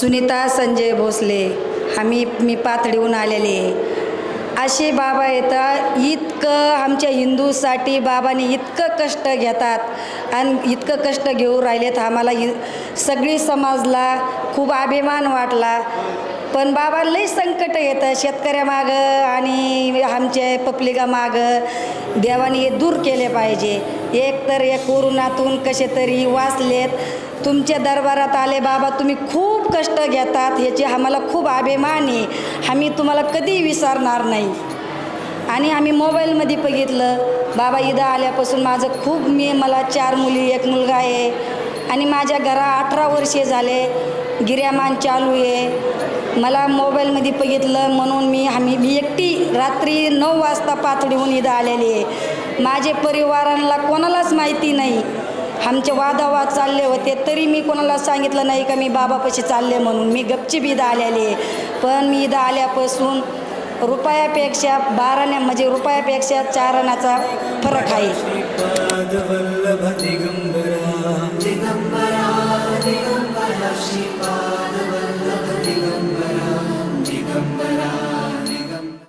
सुनीता संजय भोसले आम्ही मी पातळीहून आलेले. असे बाबा येतात इतकं आमच्या हिंदूसाठी बाबाने इतकं कष्ट घेतात आणि इतकं कष्ट घेऊ राहिलेत. आम्हाला हि सगळी समाजला खूप अभिमान वाटला. पण बाबा लई संकट येतं शेतकऱ्यामागं आणि आमच्या पब्लिकामागं देवाने हे दूर केले पाहिजे. एक तर या कोरोनातून कसे तरी वाचलेत. तुमच्या दरबारात आले बाबा तुम्ही खूप कष्ट घेतात याची आम्हाला खूप अभिमान आहे. आम्ही तुम्हाला कधी विसरणार नाही. आणि आम्ही मोबाईलमध्ये बघितलं बाबा इथं आल्यापासून माझं खूप मी मला चार मुली एक मुलगा आहे. आणि माझ्या घरा अठरा वर्षे झाले गिर्यामान चालू आहे. मला मोबाईलमध्ये बघितलं म्हणून मी आम्ही मी एकटी रात्री नऊ वाजता पातळीहून इथं आलेली आहे. माझे परिवारांना कोणालाच माहिती नाही. आमचे वादावाद चालले होते तरी मी कोणाला सांगितलं नाही का मी बाबापाशी चालले म्हणून. मी गपचीप इथं आलेली आहे. पण मी इथं आल्यापासून रुपयापेक्षा बाराण्या म्हणजे रुपयापेक्षा चार आण्याचा फरक आहे.